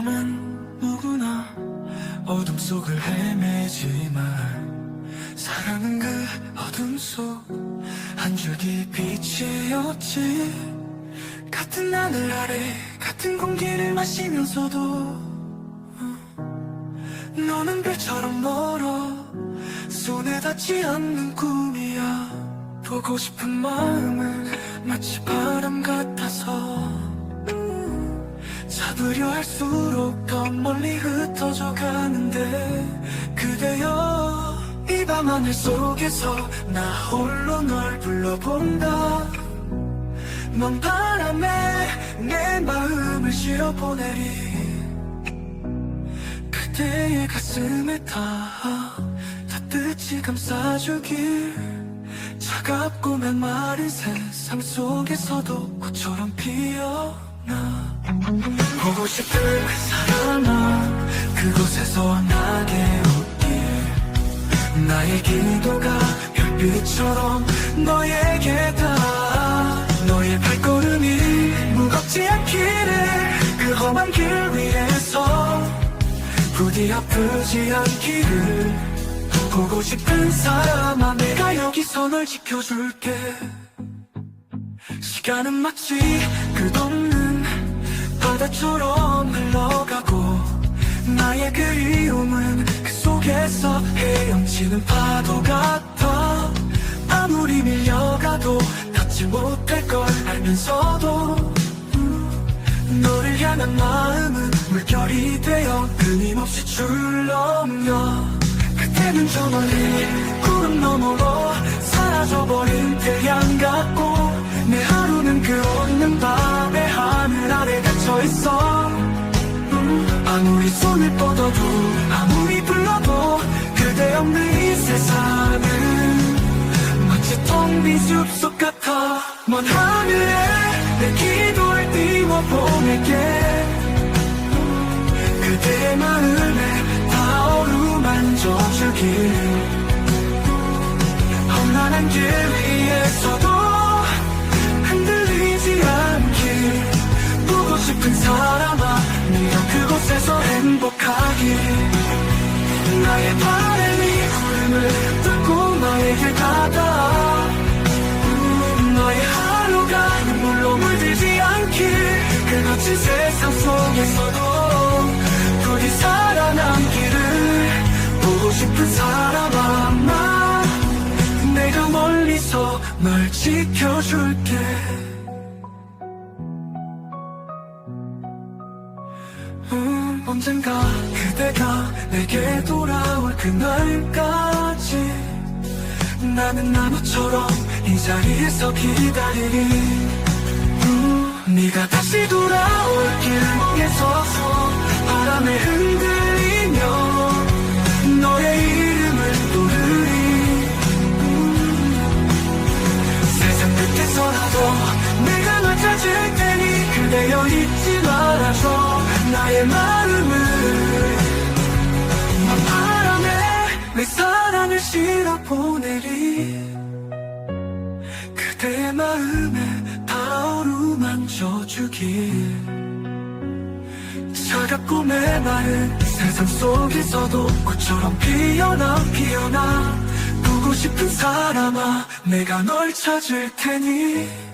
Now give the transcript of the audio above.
는 누구나 어둠 속을 헤매지만 사랑은 그 어둠 속 한 줄기 빛이었지. 같은 하늘 아래 같은 공기를 마시면서도 어, 너는 별처럼 멀어 손에 닿지 않는 꿈이야. 보고 싶은 마음은 마치 바람 같아서 잡으려 할수록 더 멀리 흩어져 가는데 그대여 이 밤 하늘 속에서 나 홀로 널 불러본다. 넌 바람에 내 마음을 실어 보내리. 그대의 가슴에 닿아 따뜻이 감싸주길 차갑고 메마른 세상 속에서도 꽃처럼 피어나 보고 싶은 사람아 그곳에서 나게 웃길 나의 기도가 별빛처럼 너에게 닿아. 너의 발걸음이 무겁지 않기를 그 험한 길 위에서 부디 아프지 않기를 보고 싶은 사람아 내가 여기서 널 지켜줄게. 시간은 마치 끝없는 바다처럼 흘러가고 나의 그리움은 그 속에서 헤엄치는 파도 같아. 아무리 밀려가도 닿지 못할 걸 알면서도 음, 너를 향한 마음은 물결이 되어 끊임없이 출렁여 그때는 저 멀리 구름 너머로 사라져버린 태양 같고 음, 아무리 손을 뻗어도 아무리 불러도 그대 없는 이 세상은 마치 텅빈 숲속 같아. 먼 하늘에 내 기도를 띄워 보낼게. 그대의 마음에 다 어루만져주길. 험난한 길 위에서도 싶은 사람아 네가 그곳에서 행복하길. 나의 바람이 구름을 뚫고 나에게 닿아 음, 너의 하루가 눈물로 물들지 않길. 그 거친 세상 속에서도 부디 살아남기를 보고 싶은 사람아 내가 멀리서 널 지켜줄게 음, 언젠가 그대가 내게 돌아올 그날까지. 나는 나무처럼 이 자리에서 기다리리. 음, 네가 다시 돌아올 길목에 서서 바람에 흔들 마음을 먼 바람에 내 사랑을 실어 보내리. 그대의 마음에 다 어루만져주길. 차갑고 메마른 세상 속에서도 꽃처럼 피어나 피어나. 보고 싶은 사람아 내가 널 찾을 테니